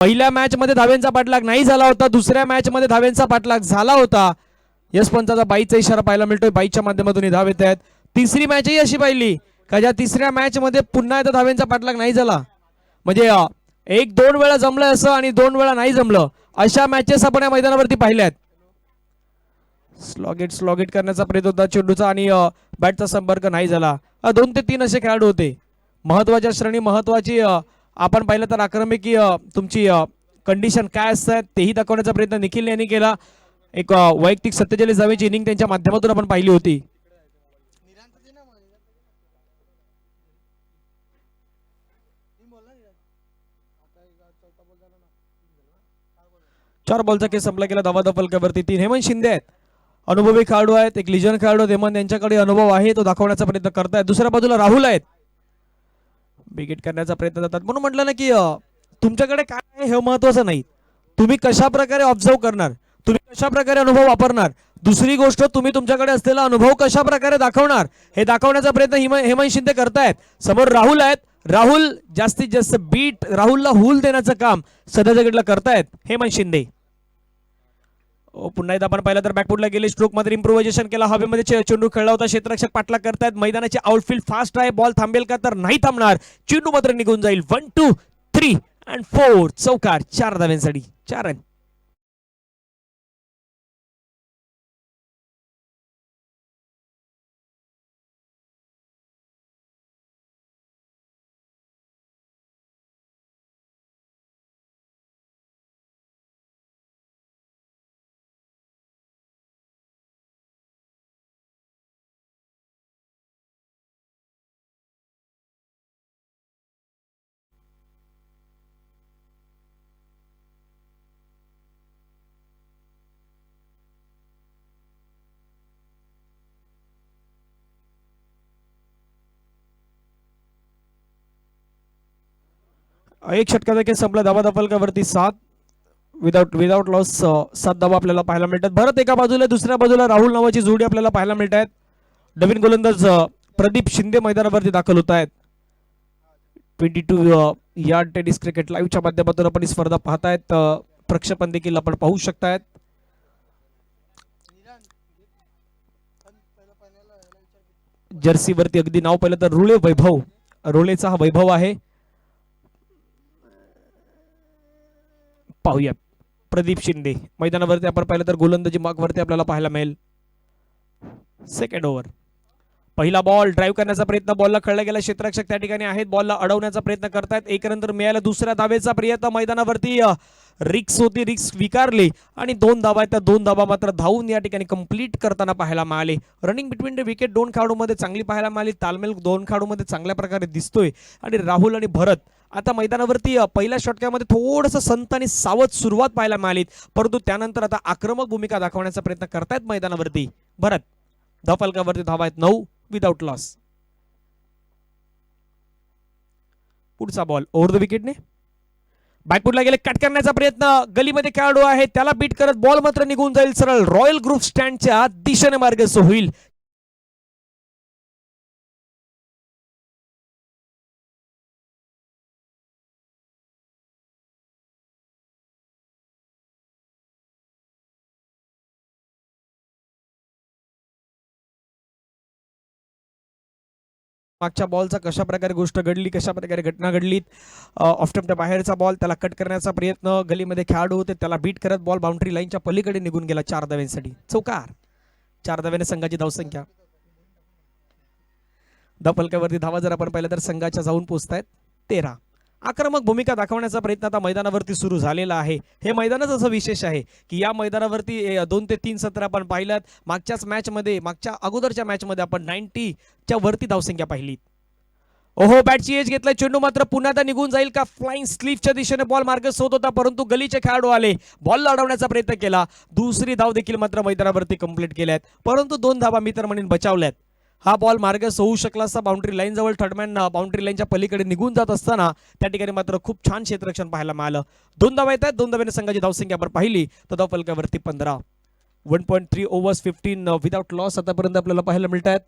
पहिल्या मॅच मध्ये धावेंचा पाठलाग नाही झाला होता दुसऱ्या मॅच मध्ये धावेंचा पाठलाग झाला होता. यश पंताचा बाईचा इशारा पाहायला मिळतोय बाईच्या माध्यमातून धाव येत आहेत. तिसरी मॅचही अशी पाहिली का ज्या तिसऱ्या मॅच मध्ये पुन्हा एकदा धावेंचा पाठलाग नाही झाला. म्हणजे एक दोन वेळा जमलं असं आणि दोन वेळा नाही जमलं अशा मॅचेस आपण या मैदानावरती पाहिल्यात स्लॉगेट स्लॉगेट करण्याचा प्रयत्न होता चेंडूचा आणि बॅटचा संपर्क नाही झाला. दोन ते तीन असे खेळाडू होते. महत्त्वाच्या श्रेणी महत्वाची आपण पाहिलं तर आक्रमिक की तुमची कंडिशन काय असतात तेही दाखवण्याचा प्रयत्न निखिल यांनी केला. एक वैयक्तिक सत्तेचाळीस धावेची इनिंग त्यांच्या माध्यमातून आपण पाहिली होती. चार बॉलचा केस संपला गेला धावा दफलक्यावरती तीन. हेमंत शिंदे आहेत. अनुभवी खेळाडू आहेत. एक लिजन खेळाडू आहेत. हेमंत यांच्याकडे अनुभव आहे तो दाखवण्याचा प्रयत्न करतायत. दुसऱ्या बाजूला राहुल आहेत. बिगेट करण्याचा प्रयत्न करतात. म्हणून म्हटलं ना की तुमच्याकडे काय आहे हे महत्वाचं नाही. तुम्ही कशा प्रकारे ऑब्झर्व करणार? तुम्ही कशा प्रकारे अनुभव वापरणार? दुसरी गोष्ट तुम्ही तुमच्याकडे असलेला अनुभव कशा प्रकारे दाखवणार? हे दाखवण्याचा प्रयत्न हिम हेमंत शिंदे करतायत. समोर राहुल आहेत. राहुल जास्तीत जास्त बीट राहुलला हुल देण्याचं काम सध्याच्या करतायत. हेमंत शिंदे. पुन्हा एकदा आपण पाहिलं तर बॅकफुटला गेले. स्ट्रोकमध्ये इम्प्रोव्हायझेशन केला. हवेमध्ये चेंडू खेळला होता. क्षेत्ररक्षक पाठला करतायत. मैदानाचे आउटफील्ड फास्ट आहे. बॉल थांबेल का? तर नाही थांबणार. चेंडू मात्र निघून जाईल. One two three and four चौकार. चार धाव्यांसाठी. चार रन एक षटकाचा खेळ संपला. धावा दफलकावरती सात विदाउट विदाउट लॉस सात धावा आपल्याला पाहायला मिळतात. भरत एका बाजूला दुसऱ्या बाजूला राहुल नावाची जोडी आपल्याला पाहायला मिळत आहेत. नवीन गोलंदाज प्रदीप शिंदे मैदानावरती दाखल होत आहेत. ट्वेंटी टू या टेनिस क्रिकेट लाईव्हच्या माध्यमातून आपण ही स्पर्धा पाहतायत. प्रक्षेपण देखील आपण पाहू शकतायत. जर्सीवरती अगदी नाव पाहिलं तर रुळे वैभव. रुळेचा हा वैभव आहे. पाहूया. प्रदीप शिंदे. मैदानावरती आपण पाहिलं तर गोलंदाजी मागवरती आपल्याला पाहायला मिळेल. सेकंड ओव्हर पहिला बॉल ड्राईव्ह करण्याचा प्रयत्न बॉलला खेळला गेला. क्षेत्ररक्षक त्या ठिकाणी आहेत. बॉलला अडवण्याचा प्रयत्न करतायत. एक नंतर मिळाला दुसऱ्या धावेचा प्रयत्न मैदानावरती रिक्स होती. रिक्स स्वीकारली आणि दोन धावा आहेत. त्या दोन धावा मात्र धावून या ठिकाणी कंप्लीट करताना पाहायला मिळाले. रनिंग बिटवीन द विकेट दोन खेळाडूमध्ये चांगली पाहायला मिळाली. तालमेल दोन खेळाडूमध्ये चांगल्या प्रकारे दिसतोय. आणि राहुल आणि भरत आता मैदानावरती पहिल्या षटकामध्ये थोडंसं संत आणि सावध सुरुवात पाहायला मिळाली. परंतु त्यानंतर आता आक्रमक भूमिका दाखवण्याचा प्रयत्न करतायत मैदानावरती. भरत धफलकावरती धावा आहेत नऊ. विदाउट लॉस पुढचा बॉल ओव्हर द विकेटने बॅकफुटला गेले कट करण्याचा प्रयत्न. गलीमध्ये खेळाडू आहे त्याला बीट करत बॉल मात्र निघून जाईल सरळ. रॉयल ग्रुप स्टँडच्या दिशेने मार्गस्थ होईल. मागच्या बॉलचा कशा प्रकारे गोष्ट घडली कशा प्रकारे घटना घडलीत ऑफ्टमच्या बाहेरचा बॉल त्याला कट करण्याचा प्रयत्न गलीमध्ये खेळाडू होते त्याला बीट करत बॉल बाउंड्री लाईनच्या पलीकडे निघून गेला चार धाव्यांसाठी. चौकार. चार धाव्याने संघाची धावसंख्या. धपलक्यावरती धावा जर आपण पाहिलं तर संघाच्या जाऊन पोचतायत तेरा. आक्रमक भूमिका दाखवण्याचा प्रयत्न आता मैदानावरती सुरू झालेला आहे. हे मैदानच असं विशेष आहे की या मैदानावरती दोन ते तीन सत्र आपण पाहिलं मागच्याच मॅचमध्ये मागच्या अगोदरच्या मॅचमध्ये आपण नाईन्टीच्या वरती धावसंख्या पाहिली. ओहो बॅटची एज घेतलाय चेंडू मात्र पुन्हा एकदा निघून जाईल का? फ्लाइंग स्लीपच्या दिशेने बॉल मार्ग होत होता परंतु गलीचे खेळाडू आले. बॉल अडवण्याचा प्रयत्न केला. दुसरी धाव देखील मात्र मैदानावरती कंप्लीट केल्यात. परंतु दोन धावा मी तर म्हणेन बचावल्यात. हा बॉल मार्गस होऊ शकला असता. बाउंड्री लाईन जवळ थर्डमॅन बाउंड्री लाईनच्या पलीकडे निघून जात असताना त्या ठिकाणी मात्र खूप छान क्षेत्ररक्षण पाहायला मिळालं. दोन धावा आहेत दोन धाव्याने संघाची धावसंख्या आपण पाहिली. तर धाव फलकावरती पंधरा. One point three overs fifteen without loss आतापर्यंत आपल्याला पाहायला मिळत आहेत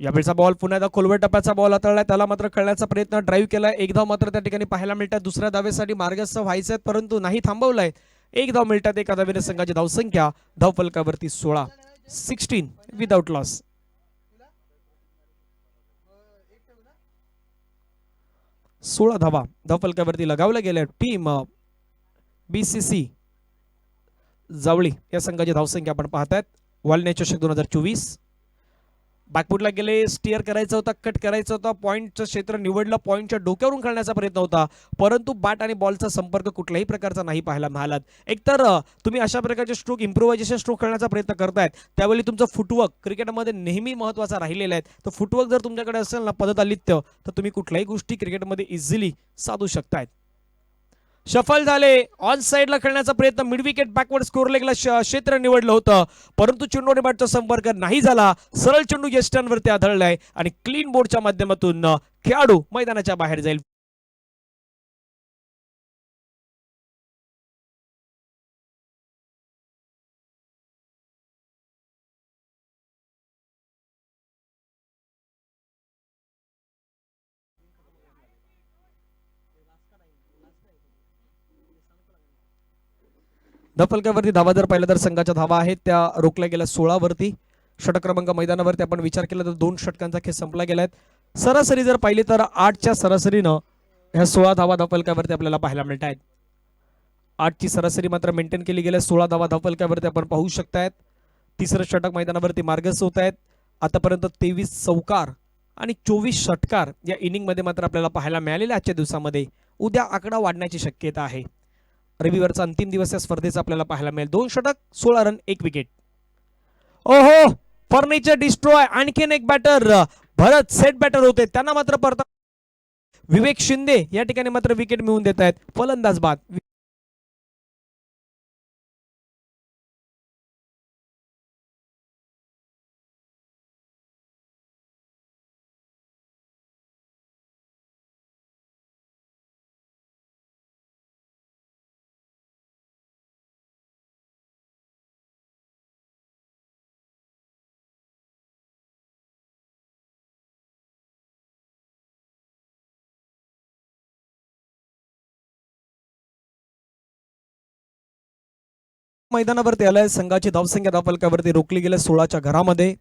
यावेळचा बॉल पुन्हा एकदा खोलवर टप्प्याचा बॉल हाताळलाय. त्याला मात्र खेळण्याचा प्रयत्न ड्राईव्ह केलाय. एक धाव मात्र त्या ठिकाणी पाहायला मिळतात दुसऱ्या धावेसाठी मार्गस्थ व्हायचे आहेत परंतु नाही थांबवलाय. एक धाव मिळतात एका धावेने संघाची धावसंख्या धाव फलकावरती सोळा सिक्स्टीन विदाउट लॉस सोळा धावा. धाव फलकावरती लगावल्या गेल्या team B C C Javali या संघाची धावसंख्या आपण पाहतायत. वालने चषक दोन हजार चोवीस बॅकफुटला गेले स्टिअर करायचा होता कट करायचा होता पॉईंटचं क्षेत्र निवडलं पॉईंटच्या डोक्यावरून खेळण्याचा प्रयत्न होता. परंतु बॅट आणि बॉलचा संपर्क कुठल्याही प्रकारचा नाही पाहायला मिळालात एकतर तुम्ही अशा प्रकारचे स्ट्रोक इम्प्रोव्हायझेशन स्ट्रोक खेळण्याचा प्रयत्न करतायत त्यावेळी तुमचं फुटवर्क क्रिकेटमध्ये नेहमी महत्त्वाचा राहिलेला आहे. तर फुटवर्क जर तुमच्याकडे असेल ना पदतालित्य तर तुम्ही कुठल्याही गोष्टी क्रिकेटमध्ये इझिली साधू शकतायत. शफल झाले. ऑन साईडला खेळण्याचा प्रयत्न मिडविकेट बॅकवर्ड स्कोर लेगला क्षेत्र निवडलं होतं. परंतु चेंडू बॅटचा संपर्क नाही झाला. सरळ चेंडू यष्टांवरती आढळलाय आणि क्लीन बोर्डच्या माध्यमातून खेळाडू मैदानाच्या बाहेर जाईल. धफलक्यावरती धावा जर पाहिलं तर संघाच्या धावा आहेत. त्या रोखल्या गेल्या सोळावरती. षटक क्रमांक मैदानावरती आपण विचार केला तर दोन षटकांचा खेळ संपला गेलाय. सरासरी जर पाहिली तर आठच्या सरासरीनं ह्या सोळा धावा धावफलकावरती आपल्याला पाहायला मिळत आहेत आठची सरासरी मात्र मेंटेन केली गेल्या सोळा धावा धावफलकावरती आपण पाहू शकतायत. तिसरं षटक मैदानावरती मार्गस्थ होत आहेत आतापर्यंत तेवीस चौकार आणि चोवीस षटकार या इनिंगमध्ये मात्र आपल्याला पाहायला मिळालेल्या आजच्या दिवसामध्ये. उद्या आकडा वाढण्याची शक्यता आहे. रविवारचा अंतिम दिवस या स्पर्धेचा आपल्याला पाहायला मिळेल. दोन षटक सोळा रन एक विकेट ओहो! फर्निचर डिस्ट्रॉय आणखीन एक बॅटर भरत सेट बॅटर होते. त्यांना मात्र परत विवेक शिंदे या ठिकाणी मात्र विकेट मिळवून देत आहेत फलंदाज बाद. मैदानावरती आलाय. संघाची धावसंख्या धावफलकावरती रोखली गेल्या सोळाच्या घरामध्ये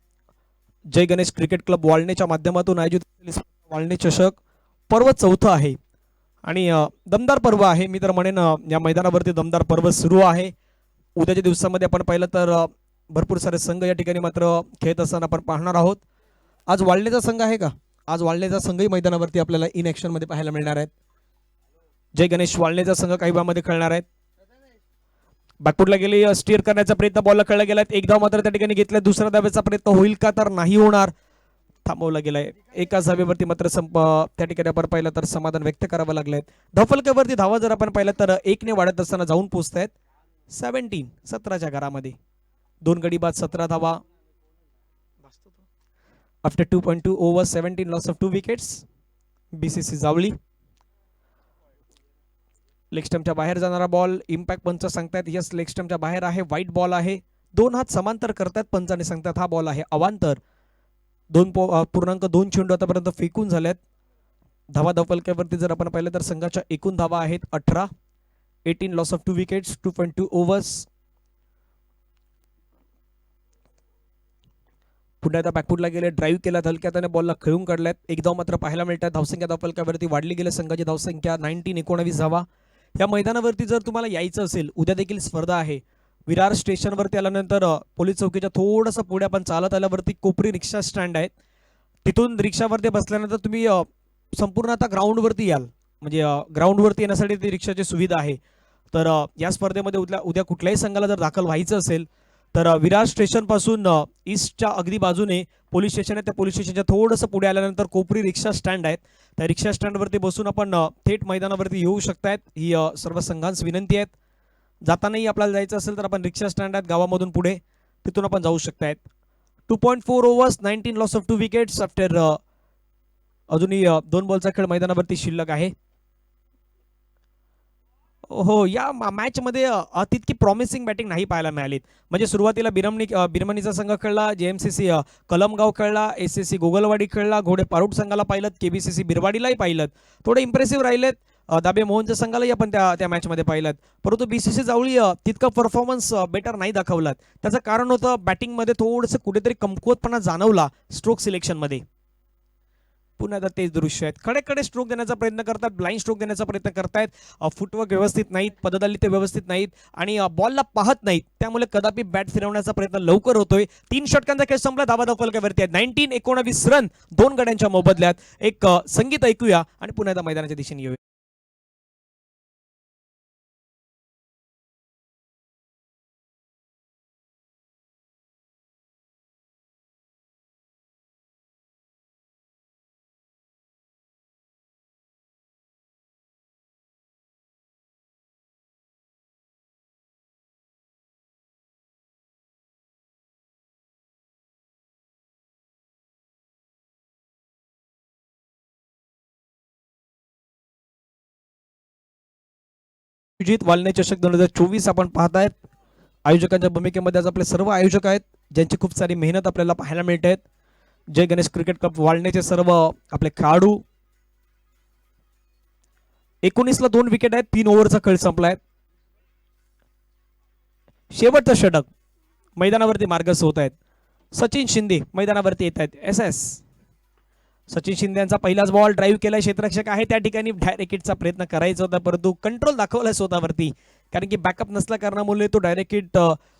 जय गणेश क्रिकेट क्लब वाळणेच्या माध्यमातून आयोजित वाळणे चषक पर्व चौथं आहे. आणि दमदार पर्व आहे. मी तर म्हणेन या मैदानावरती दमदार पर्व सुरू आहे. उद्याच्या दिवसामध्ये आपण पाहिलं तर भरपूर सारे संघ या ठिकाणी मात्र खेळत असताना आपण पाहणार आहोत. आज वाळणेचा संघ आहे का? आज वाळणेचा संघही मैदानावरती आपल्याला इन ॲक्शनमध्ये पाहायला मिळणार आहेत जय गणेश वाळणेचा संघ काही वेळामध्ये खेळणार आहेत. बॅकफुटला गेली स्टिअर करण्याचा प्रयत्न बॉलला खेळला गेलाय. एक धाव मात्र त्या ठिकाणी घेतलाय दुसऱ्या धावेचा प्रयत्न होईल का तर नाही होणार. थांबवला गेलाय. एकाच धावेवरती मात्र संप त्या ठिकाणी आपण पाहिलं तर समाधान व्यक्त करावं लागलंय. धफलक्यावरती धावा जर आपण पाहिलं तर एकने वाढत असताना जाऊन पोचतायत. सेव्हन्टीन सतराच्या घरामध्ये. दोन गडी बाद सतरा धावा. After two point two over seventeen loss of two wickets BCC C Javali लेगस्टमच्या बाहेर जाणारा बॉल इम्पॅक्ट पंच सांगतायत. यस लेग बाहेर आहे. वाईट बॉल आहे. दोन हात समांतर करतायत पंचाने सांगतात हा बॉल आहे. अवांतर. दोन पो पूर्णांक दोन चेंडू आतापर्यंत फेकून झाल्यात धावा धवलक्यावरती जर आपण पाहिलं तर संघाच्या एकूण धावा आहेत अठरा. Eighteen loss of two wickets two point two overs पुन्हा एकदा बॅकफुटला गेले ड्राईव्ह केला हलक्या त्याने बॉलला खेळून काढल्यात एक धाव मात्र पाहायला मिळतात धावसंख्या धावफलकावरती वाढली गेल्या संघाची धावसंख्या नाईन्टीन एकोणावीस धावा. या मैदानावरती जर तुम्हाला यायचं असेल उद्या देखील स्पर्धा आहे. विरार स्टेशनवरती आल्यानंतर पोलीस चौकीच्या थोडंसं पुढे आपण चालत आल्यावरती कोपरी रिक्षा स्टँड आहेत. तिथून रिक्षावरती बसल्यानंतर तुम्ही संपूर्ण आता ग्राउंडवरती याल. म्हणजे ग्राउंडवरती येण्यासाठी ती रिक्षाची सुविधा आहे. तर या स्पर्धेमध्ये उद्या उद्या कुठल्याही संघाला जर दाखल व्हायचं असेल तर विरार स्टेशनपासून ईस्टच्या अगदी बाजूने पोलीस स्टेशन आहे. त्या पोलीस स्टेशनच्या थोडंसं पुढे आल्यानंतर कोपरी रिक्षा स्टँड आहेत. त्या रिक्षा स्टँडवरती बसून आपण थेट मैदानावरती येऊ शकतायत. ही सर्व संघांस विनंती आहेत. जातानाही आपल्याला जायचं असेल तर आपण रिक्षा स्टँड आहेत गावामधून पुढे. तिथून आपण जाऊ शकतायत. Two point four overs nineteen loss of two wickets after अजूनही दोन बॉलचा खेळ मैदानावरती शिल्लक आहे. हो या मॅचमध्ये तितकी प्रॉमिसिंग बॅटिंग नाही पाहायला मिळाली म्हणजे सुरुवातीला बिरमणी बिरमणीचा संघ खेळला जे एम सी सी कलमगाव खेळला एस सी सी गोगलवाडी खेळला घोडे पारुट संघाला पाहिलं के बी सी सी बिरवाडीलाही पाहिलं थोडे इम्प्रेसिव्ह राहिलेत दाबे मोहनच्या संघालाही आपण त्या त्या मॅचमध्ये पाहिलं परंतु बी सी जावळी तितकं परफॉर्मन्स बेटर नाही दाखवलात. त्याचं कारण होतं बॅटिंगमध्ये थोडंसं कुठेतरी कमकुवतपणा जाणवला स्ट्रोक सिलेक्शनमध्ये पुन्हा एकदा तेच दृश्य आहेत. कडे कडे स्ट्रोक देण्याचा प्रयत्न करतात ब्लाइंड स्ट्रोक देण्याचा प्रयत्न करतायत. फुटवर्क व्यवस्थित नाहीत पददाली ते व्यवस्थित नाहीत आणि बॉलला पाहत नाहीत. त्यामुळे कदापि बॅट फिरवण्याचा प्रयत्न लवकर होतोय. तीन षटकांचा खेळ संपला धावा दाखवलक्यावरती आहे? नाईन्टीन एकोणावीस रन दोन गड्यांच्या मोबदल्यात. एक संगीत ऐकूया आणि पुन्हा एकदा मैदानाच्या दिशेने येऊया. विजित वालने चषक दोन हजार चोवीस आपण पाहतायत. आयोजकांच्या भूमिकेमध्ये आज आपले सर्व आयोजक आहेत ज्यांची खूप सारी मेहनत आपल्याला पाहायला मिळते आहेत. जय गणेश क्रिकेट कप वाळण्याचे सर्व आपले खेळाडू. एकोणीसला दोन विकेट आहेत तीन ओव्हरचा खेळ संपलाय. शेवटचं षटक मैदानावरती मार्गस्थ होत आहेत सचिन शिंदे मैदानावरती येत आहेत एस एस. सचिन शिंदे यांचा पहिलाच बॉल ड्राईव्ह केलाय क्षेत्ररक्षक आहे. त्या ठिकाणी डायरेक्टचा प्रयत्न करायचा होता परंतु कंट्रोल दाखवलाय स्वतःवरती. कारण की बॅकअप नसल्या कारणामुळे तो डायरेक्ट हिट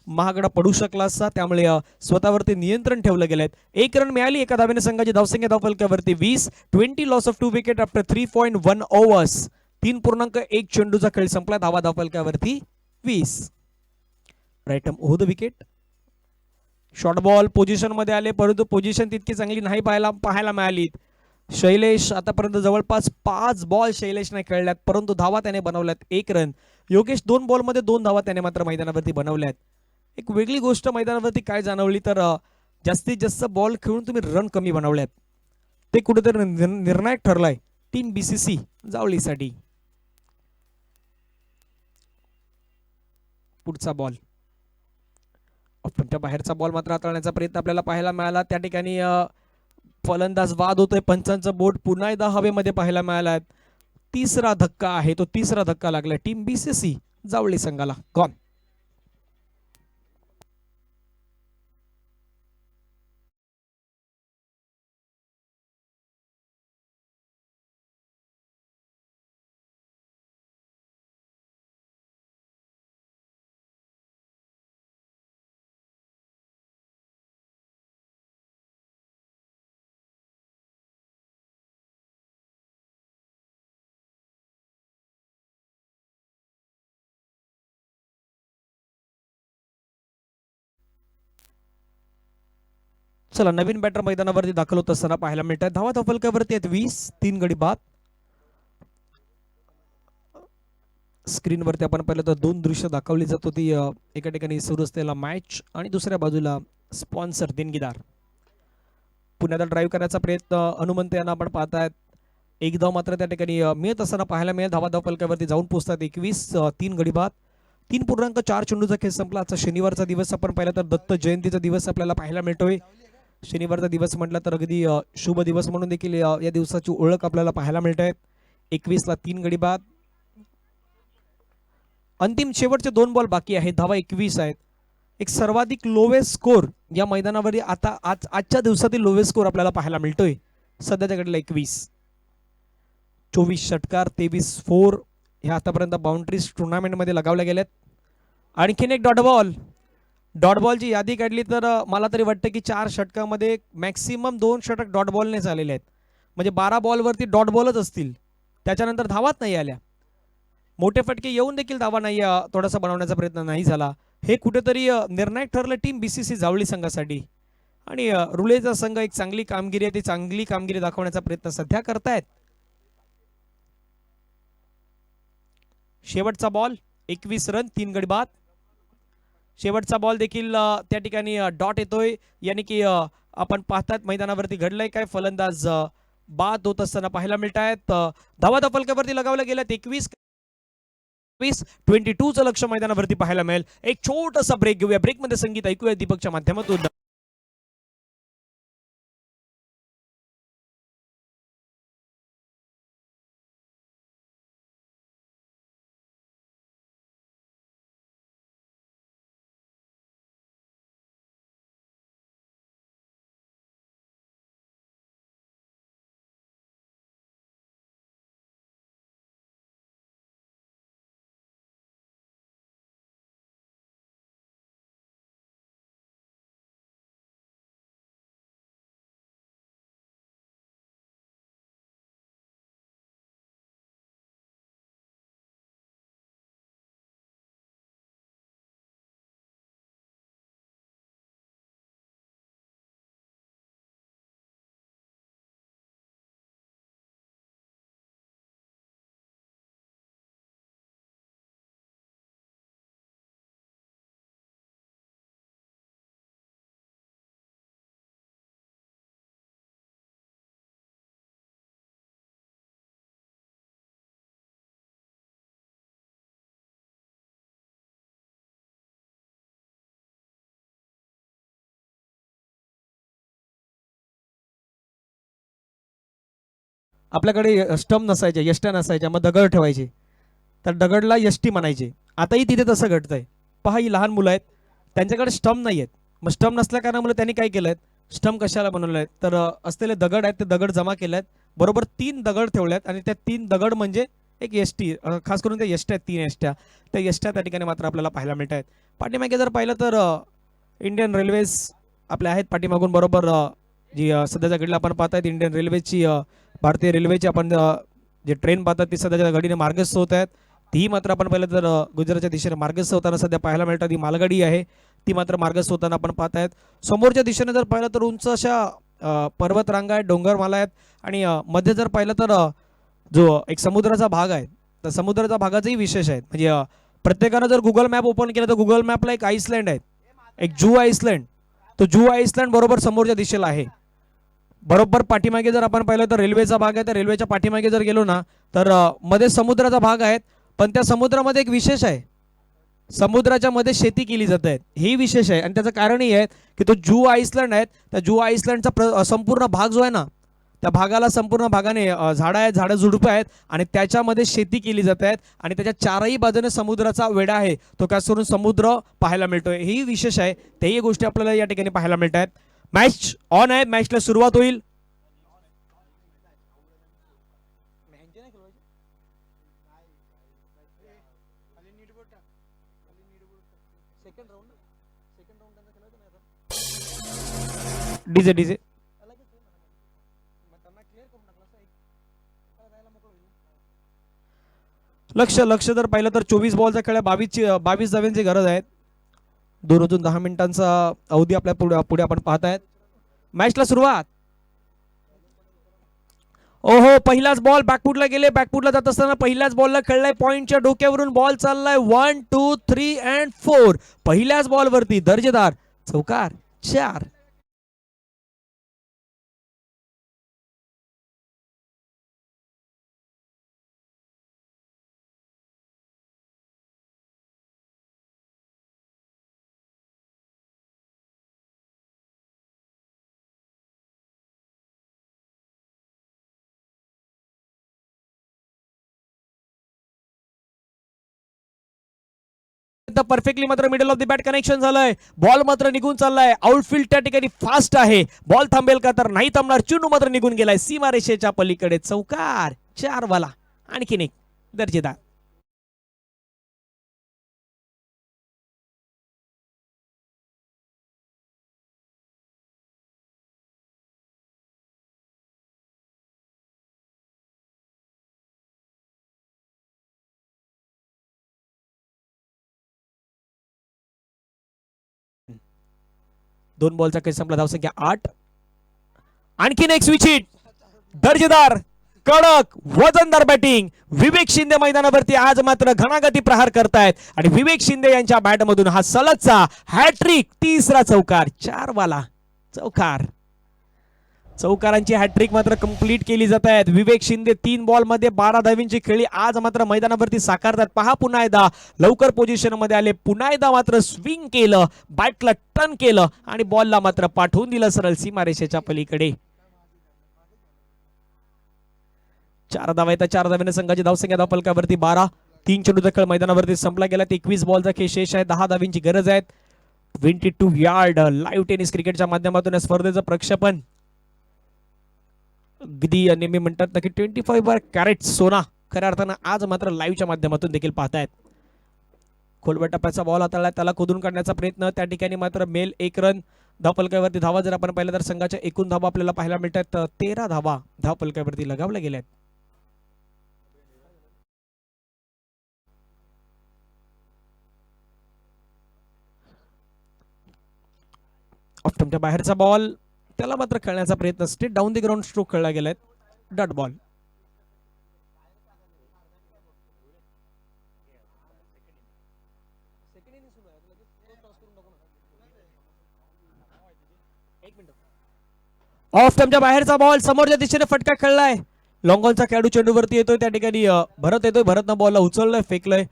महागडा पडू शकला असता. त्यामुळे स्वतःवरती नियंत्रण ठेवलं गेलंय. एक रन मिळाली एका धावेने संघाची धावसंख्या धावफलकावरती वीस twenty loss of two wicket after three point one overs तीन पूर्णांक एक चेंडूचा खेळ संपला धावा धावफलकावरती वीस. Right of the wicket short ball पोझिशनमध्ये आले परंतु पोझिशन तितकी चांगली नाही पाहायला पाहायला मिळाली. शैलेश आतापर्यंत जवळपास पाच बॉल शैलेशने खेळल्यात परंतु धावा त्याने बनवल्यात एक रन योगेश दोन बॉलमध्ये दोन धावा त्याने मात्र मैदानावरती बनवल्यात. एक वेगळी गोष्ट मैदानावरती काय जाणवली तर जास्तीत जास्त बॉल खेळून तुम्ही रन कमी बनवल्यात. ते कुठेतरी निर्णायक ठरलाय. Team BCC जावळीसाठी. पुढचा बॉल त्या बाहेरचा बॉल मात्र हाताळण्याचा प्रयत्न आपल्याला पाहायला मिळाला. त्या ठिकाणी फलंदाज वाद होतोय. पंचांचं बोट पुन्हा एकदा हवेमध्ये पाहायला मिळाला तिसरा धक्का आहे. तो तिसरा धक्का लागला टीम बीसीसी जावळी संघाला. गॉन चला नवीन बॅटर मैदानावरती दाखल होत असताना पाहायला मिळत आहे धावा धफलक्यावरती आहेत वीस तीन गडी बाद. स्क्रीनवरती आपण पाहिलं तर दोन दृश्य दाखवली जात होती. एका ठिकाणी सुरू असलेला मॅच आणि दुसऱ्या बाजूला स्पॉन्सर देणगीदार. पुण्याला ड्राईव्ह करण्याचा प्रयत्न हनुमंत यांना आपण पाहतायत. एक धाव मात्र त्या ठिकाणी मिळत असताना पाहायला मिळेल. धावा धाव जाऊन पोहोचतात एकवीस तीन गडी बाद. तीन पूर्णांक चार चेंडूचा खेळ संपला. आजचा शनिवारचा दिवस आपण पाहिला तर दत्त जयंतीचा दिवस आपल्याला पाहायला मिळतोय. शनिवारचा दिवस म्हटला तर अगदी शुभ दिवस म्हणून देखील या दिवसाची ओळख आपल्याला पाहायला मिळत. आहे एकवीसला तीन गडी बाद. अंतिम शेवटचे दोन बॉल बाकी आहेत. धावा एकवीस आहेत. एक सर्वाधिक लोवेस्ट स्कोर या मैदानावर आता आज आजच्या दिवसातील लोवेस्ट स्कोर आपल्याला पाहायला मिळतोय. सध्याच्या गडीला एकवीस. चोवीस षटकार तेवीस फोर ह्या आतापर्यंत बाउंड्रीज टुर्नामेंटमध्ये लगावल्या गेल्यात. आणखीन एक डॉट बॉल डॉट बॉलची यादी काढली तर मला तरी वाटतं की चार षटकामध्ये मॅक्सिमम दोन षटक डॉट बॉलने झालेले आहेत. म्हणजे बारा बॉलवरती डॉट बॉलच असतील. त्याच्यानंतर धावाच नाही आल्या. मोठे फटके येऊन देखील धावा नाही थोडासा बनवण्याचा प्रयत्न नाही झाला. हे कुठेतरी निर्णायक ठरलं team B C C Javali संघासाठी. आणि रुलेचा संघ एक चांगली कामगिरी आहे ती चांगली कामगिरी दाखवण्याचा प्रयत्न सध्या करतायत. शेवटचा बॉल एकवीस रन तीन गडी बाद. शेवटचा बॉल देखील त्या ठिकाणी डॉट येतोय. यानी की आपण पाहतात मैदानावरती घडलंय काय? फलंदाज बाद होत असताना पाहायला मिळत आहेत धावा दफलकावरती लगावल्या गेल्यात एकवीस वीस ट्वेंटी टूचं लक्ष मैदानावरती पाहायला मिळेल. एक छोटासा ब्रेक घेऊया. ब्रेकमध्ये संगीत ऐकूया दीपकच्या माध्यमातून. आपल्याकडे स्टम नसायच्या यष्ट्या नसायच्या मग दगड ठेवायचे. तर दगडला यष्टी म्हणायचे. आताही तिथे तसं घडतंय. पहा ही लहान मुलं आहेत. त्यांच्याकडे स्टम नाही आहेत मग स्टम नसल्या कारणामुळे त्यांनी काय केलं आहेत स्टम कशाला बनवलं आहे? तर असलेले दगड आहेत ते दगड जमा केले आहेत बरोबर तीन दगड ठेवले आहेत आणि त्या तीन दगड म्हणजे एक यष्टी खास करून त्या यष्ट्या आहेत तीन यष्ट्या. त्या यष्ट्या त्या ठिकाणी मात्र आपल्याला पाहायला मिळत आहेत पाठीमागे जर पाहिलं तर इंडियन रेल्वेज आपल्या आहेत पाठीमागून. बरोबर जी सध्याच्या घडीला आपण पाहत आहेत इंडियन रेल्वेची भारतीय रेल्वेची आपण जे ट्रेन पाहतात ती सध्याच्या गाडीने मार्गस्थ होत आहेत. ती मात्र आपण पाहिलं तर गुजरातच्या दिशेने मार्गस्थ होताना सध्या पाहायला मिळतात. ही मालगाडी आहे. ती मात्र मार्गस्थ होताना आपण पाहत आहेत. समोरच्या दिशेने जर पाहिलं तर उंच अशा पर्वतरांगा आहेत डोंगरमाला आहेत. आणि मध्ये जर पाहिलं तर जो एक समुद्राचा भाग आहे तर समुद्राचा भागाचाही विशेष आहे म्हणजे प्रत्येकानं जर गुगल मॅप ओपन केलं तर गुगल मॅपला एक आईसलँड आहे. एक जू आईसलँड तो जू आईसलँड बरोबर समोरच्या दिशेला आहे. बरोबर पाठीमागे जर आपण पाहिलं तर रेल्वेचा भाग आहे तर रेल्वेच्या पाठीमागे जर गेलो ना तर मध्ये समुद्राचा भाग आहे पण त्या समुद्रामध्ये एक विशेष आहे. समुद्राच्या मध्ये शेती केली जात. आहे हे विशेष आहे. आणि त्याचं कारणही आहे की तो जू आईसलँड आहे त्या जू आईसलँडचा प्र संपूर्ण भाग जो आहे ना त्या भागाला संपूर्ण भागाने झाडं आहेत झाडं झुडपं आहेत आणि त्याच्यामध्ये शेती केली जात आहेत आणि त्याच्या चारही बाजूने समुद्राचा वेढा आहे. तो कास करून समुद्र पाहायला मिळतोय. हेही विशेष आहे. तेही गोष्टी आपल्याला या ठिकाणी पाहायला मिळत आहेत. मॅच ऑन आहे मॅचला सुरुवात होईल. DJ DJ. लक्ष लक्ष जर पाहिलं तर चोवीस बॉलच्या खेळ्या बावीसची बावीस धाव्यांची गरज आहे. दोन वाजून दहा मिनिटांचा अवधी आपल्या पुढे पुढे आपण पाहत आहेत. मॅचला सुरुवात. ओहो पहिलाच बॉल बॅकफुटला गेले. बॅकफुटला जात असताना पहिल्याच बॉलला खेळलाय पॉईंटच्या डोक्यावरून बॉल चाललाय. One two three and four पहिल्याच बॉलवरती दर्जेदार. चौकार चार. परफेक्टली मात्र middle of the bat connection झालंय. बॉल मात्र निघून चाललाय. आउटफील्ड त्या ठिकाणी फास्ट आहे. बॉल थांबेल का तर नाही थांबणार. चुनू मात्र निघून गेलाय. सीमारेषेच्या पलीकडे चौकार चार वाला आणखीन एक दर्जेदार. दोन बॉलचा खेळ संपला? धावसंख्या आठ. आणखीन एक स्विच इट दर्जेदार कडक वजनदार बॅटिंग विवेक शिंदे मैदानावरती आज मात्र घणागती प्रहार करतायत. आणि विवेक शिंदे यांच्या बॅटमधून हा सलगचा हॅट्रिक तिसरा चौकार चार वाला चौकार. चौकारांची हॅट्रिक मात्र कंप्लीट केली जात आहेत. विवेक शिंदे तीन बॉलमध्ये बारा धावींची खेळी. आज मात्र मैदानावरती साकारतात. पहा पुन्हा एकदा. लवकर पोझिशनमध्ये आले. पुन्हा एकदा मात्र स्विंग केलं. बॅटला टर्न केलं. आणि बॉलला मात्र पाठवून दिलं सरळ सीमारेषेच्या पलीकडे. चार धावा येतात चार धाव्याने संघाची धावसंख्या धावपलकावरती बारा. तीन चेंडू खेळ मैदानावरती संपला गेला. एकवीस बॉलचा खेळ शेष आहे. दहा धावींची गरज आहे twenty two yard live tennis क्रिकेटच्या माध्यमातून या स्पर्धेचं प्रक्षेपण. अगदी नेहमी म्हणतात ना की ट्वेंटी फाईव्ह बार कॅरेट सोना खऱ्या अर्थानं आज मात्र लाईव्हच्या माध्यमातून देखील पाहतायत. खोलवर टप्प्याचा बॉल हाताळला त्याला खोदून काढण्याचा प्रयत्न त्या ठिकाणी मात्र मेल एक रन धावपलकावरती धावा जर आपण पाहिलं तर संघाच्या एकूण धावा आपल्याला पाहायला मिळतात. तेरा धावा धावपलकावरती लगावल्या गेल्या आहेत ऑफ्टमच्या बाहेरचा बॉल त्याला मात्र खेळण्याचा प्रयत्न. असते डाऊन दी ग्राउंड स्ट्रोक खेळला गेलाय. डॉट बॉल ऑफ टर्मच्या बाहेरचा बॉल समोरच्या दिशेने फटका खेळलाय. लॉंगॉलचा खेळाडू चेंडूवरती येतोय. त्या ठिकाणी भरत येतोय. भरतनं बॉलला उचललंय फेकलंय.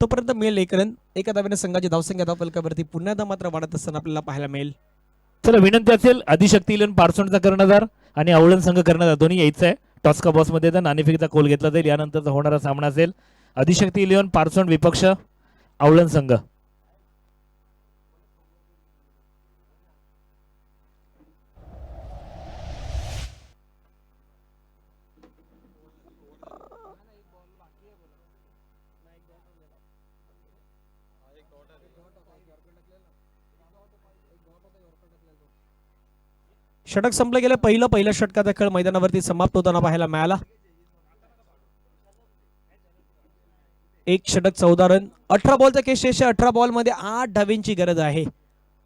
तोपर्यंत मिळेल एक रन एका धाव्याने संघाची धावसंख्या धावपलकावरती पुन्हा एकदा मात्र वाढत असताना आपल्याला पाहायला मिळेल. चला विनंती असेल अधिशक्ती इलेवन पार्सोनचा कर्णधार आणि आवळण संघ कर्णधार दोन्ही यायचं आहे. टॉस्का बॉसमध्ये तर नाणेफेकीचा कोल घेतला जाईल. यानंतरचा होणारा सामना असेल अधिशक्ती इलेवन पार्सोन विपक्ष आवळण संघ. षटक संपलं गेलं. पहिलं पहिल्या षटकाचा खेळ मैदानावरती समाप्त होताना पाहायला मिळाला. एक षटक चौदा रन. अठरा बॉलचा केस शेष अठरा बॉलमध्ये आठ ढावींची गरज आहे.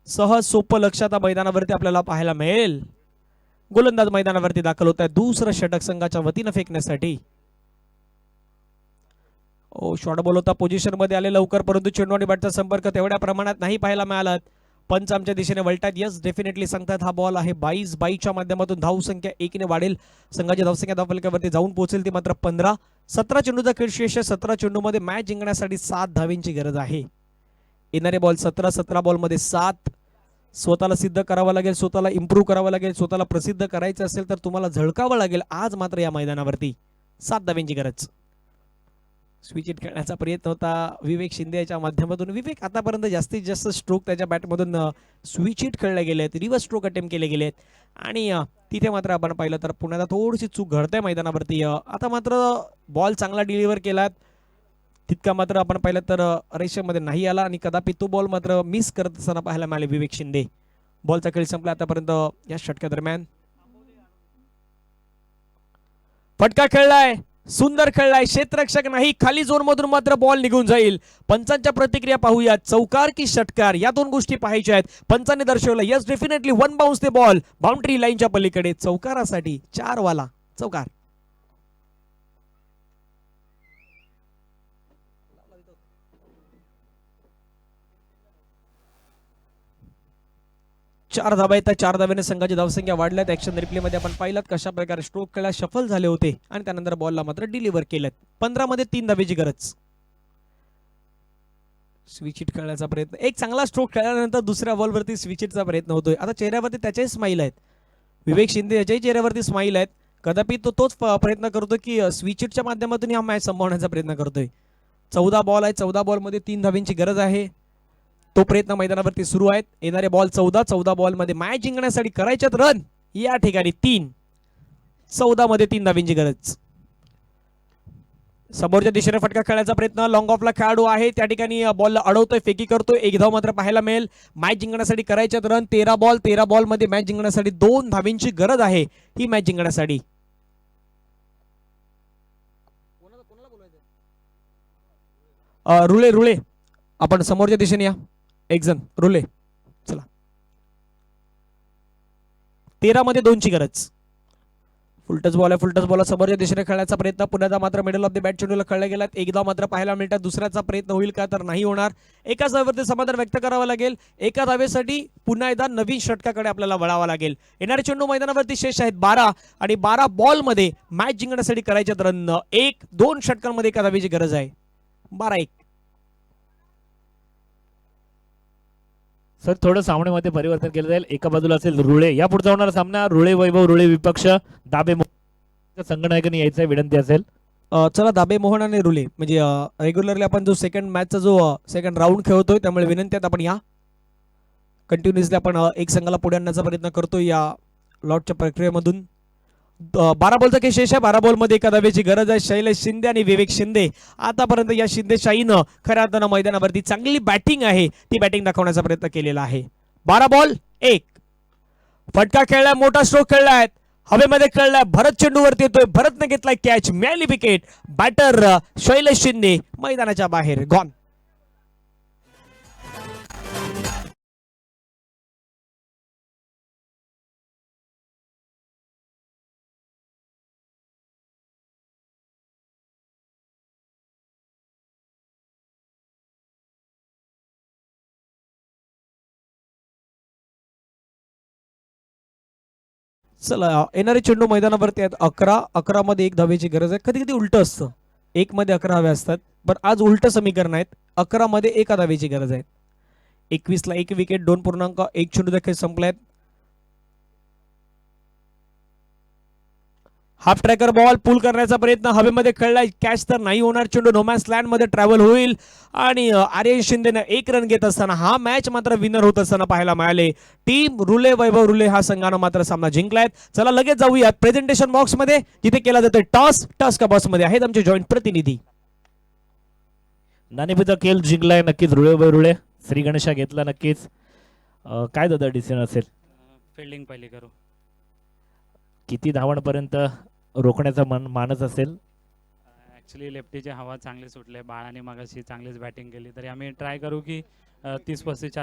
सहज सोपं लक्ष आता मैदानावरती आपल्याला पाहायला मिळेल. गोलंदाज मैदानावरती दाखल होत आहे. दुसरं षटक संघाच्या वतीनं फेकण्यासाठी. ओ शॉर्ट बॉल होता. पोझिशनमध्ये आले लवकर परंतु चेंडू आणि बॅटचा संपर्क तेवढ्या प्रमाणात नाही पाहायला मिळाला. पंच आमच्या दिशेने वळतात यस डेफिनेटली सांगतात हा बॉल आहे. बाईस बाईच्या माध्यमातून धाव संख्या एकने वाढेल. संघाची धावसंख्या धावफलकावरती जाऊन पोहोचेल ती मात्र पंधरा. सतरा चेंडूचा खेळ शेष सतरा चेंडूमध्ये मॅच जिंकण्यासाठी सात धावींची गरज आहे. येणारे बॉल सतरा सतरा बॉलमध्ये सात. स्वतःला सिद्ध करावं लागेल स्वतःला इम्प्रूव्ह करावं लागेल स्वतःला प्रसिद्ध करायचं असेल तर तुम्हाला झळकावं लागेल. आज मात्र या मैदानावरती सात धावींची गरज. स्विच इट खेळण्याचा प्रयत्न होता. विवेक शिंदे याच्या माध्यमातून. विवेक आतापर्यंत जास्तीत जास्त स्ट्रोक त्याच्या बॅटमधून स्विच इट खेळले गेले आहेत रिव्हर्स स्ट्रोक अटेम्प्ट केले गेले आहेत आणि तिथे मात्र आपण पाहिलं तर पुण्याला थोडीशी चूक घडते मैदानावरती आता मात्र बॉल चांगला डिलिव्हर केलात. तितका मात्र आपण पाहिलं तर रेषेमध्ये नाही आला आणि कदापि तो बॉल मात्र मिस करत असताना पाहायला मिळाले विवेक शिंदे. बॉलचा खेळ संपला आतापर्यंत या षटका दरम्यान फटका खेळलाय. सुंदर खेळलाय. क्षेत्ररक्षक नाही खाली झोन मधून मात्र बॉल निघून जाईल. पंचांच्या प्रतिक्रिया पाहूया चौकार की षटकार या दोन गोष्टी पाहायच्या आहेत. पंचांनी दर्शवलं. यस डेफिनेटली वन बाउन्स ते बॉल बाउंड्री लाईनच्या पलीकडे चौकारासाठी चार वाला चौकार. चार धाबा येतात चार धाब्याने संघाची धावसंख्या वाढल्यात. ऍक्शन रिप्लेमध्ये आपण पाहिलं कशा प्रकारे स्ट्रोक खेळा सफल झाले होते आणि त्यानंतर बॉलला मात्र डिलिव्हर केलं पंधरामध्ये तीन धाब्याची गरज. स्विच इट खेळण्याचा प्रयत्न. एक चांगला स्ट्रोक खेळल्यानंतर दुसऱ्या बॉलवरती स्विच इटचा प्रयत्न होतोय. आता चेहऱ्यावरती त्याच्याही स्माईल आहेत. विवेक शिंदे याच्याही चेहऱ्यावरती स्माईल आहेत. कदापि तो तोच प्रयत्न करतो की स्विच इटच्या माध्यमातून हा मॅच संपवण्याचा प्रयत्न करतोय. चौदा बॉल आहे चौदा बॉलमध्ये तीन धाब्यांची गरज आहे. तो प्रयत्न मैदानावरती सुरू आहेत. येणारे बॉल चौदा चौदा बॉलमध्ये मॅच जिंकण्यासाठी करायच्यात रन या ठिकाणी तीन. चौदा मध्ये तीन धावींची गरज. समोरच्या दिशेने फटका खेळायचा प्रयत्न. लॉंग ऑफला खेळाडू आहे. त्या ठिकाणी बॉल अडवतोय फेकी करतोय. एक धाव मात्र पाहायला मिळेल. मॅच जिंकण्यासाठी करायच्यात रन तेरा बॉल तेरा बॉलमध्ये मॅच जिंकण्यासाठी दोन धावींची गरज आहे. ही मॅच जिंकण्यासाठी. रुळे रुळे. आपण समोरच्या दिशेने या. एक जण रुले. चला. तेरा मध्ये दोनची गरज. फुलटस बॉल आहे फुलटस बॉल समोरच्या दिशेने खेळण्याचा प्रयत्न. पुण्याचा मात्र मिडल ऑफ द बॅट चेंडूला खेळला गेलात एकदा मात्र पाहायला मिळतात दुसऱ्याचा प्रयत्न होईल का तर नाही होणार. एकाच धावेवरती समाधान व्यक्त करावं लागेल. एका धावेसाठी पुन्हा एकदा नवीन षटकाकडे आपल्याला वळावा लागेल. येणारे चेंडू मैदानावरती शेष आहेत बारा. आणि बारा बॉलमध्ये मॅच जिंकण्यासाठी करायचे रन. एक दोन षटकांमध्ये एका धावेची गरज आहे. बारा एक. सर थोडं सामन्यामध्ये परिवर्तन केलं जाईल. एका बाजूला असेल रुळे. या पुढचा होणारा सामना रुळे वैभव रुळे विपक्ष दाबे संगणकाने यायचा विनंती असेल. चला दाबे मोहन आणि रुले म्हणजे रेग्युलरली आपण जो सेकंड मॅचचा जो सेकंड राऊंड खेळतोय त्यामुळे विनंती आहेत आपण या. कंटिन्युअसली आपण एक संघाला पुढे आणण्याचा प्रयत्न करतो या लॉटच्या प्रक्रियेमधून. बारा बॉलचा काही शेष आहे. बारा बॉलमध्ये एका धावेची गरज आहे. शैलेश शिंदे आणि विवेक शिंदे. आतापर्यंत या शिंदेशाहीनं खऱ्या अर्थानं मैदानावरती चांगली बॅटिंग आहे. ती बॅटिंग दाखवण्याचा प्रयत्न केलेला आहे. बारा बॉल एक. फटका खेळलाय मोठा स्ट्रोक खेळलाय. हवेमध्ये खेळलाय. भरत चेंडूवरती येतोय. भरतने घेतलाय कॅच मिळाली विकेट बॅटर शैलेश शिंदे मैदानाच्या बाहेर. गॉन चला येणारे चेंडू मैदानावरती आहेत. अकरा अकरा मध्ये एक धावेची गरज आहे. कधी कधी उलट असतं. एक मध्ये अकरा हवे असतात. पण आज उलट समीकरण आहेत. अकरा मध्ये एका धावेची गरज आहे. एकवीसला एक विकेट दोन पूर्णांक एक चेंडू देखील संपलायत आहेत हाफ ट्रॅकर बॉल पुल करण्याचा प्रयत्न हवेमध्ये खेळलाय. कॅच तर नाही होणार. चेंडू नोमॅन्स लँडमध्ये ट्रॅव्हल होईल. आणि आर्यन शिंदेनं एक रन घेत असताना हा मॅच मात्र विनर होत असताना पाहायला मिळाले. टीम रुले वैभव रुले हा संघानं मात्र सामना जिंकलाय. चला लगेच जाऊयात प्रेझेंटेशन बॉक्समध्ये. जिथे केला जातो टॉस टॉस का बॉक्समध्ये आहेत आमचे जॉईंट प्रतिनिधी. नाणेफेचा खेळ जिंकलाय नक्कीच. रुळे वैभव रुळे श्री गणेशा घेतला नक्कीच. काय दादा डिसिजन असेल? फिल्डिंग पहिली करू. किती धावांपर्यंत रोखण्याचा मन मानस असेल? ॲक्च्युली लेफ्टीची हवा चांगली सुटले बाळाने मगाशी चांगलीच बॅटिंग केली. तरी आम्ही ट्राय करू की तीस पस्तीसच्या आत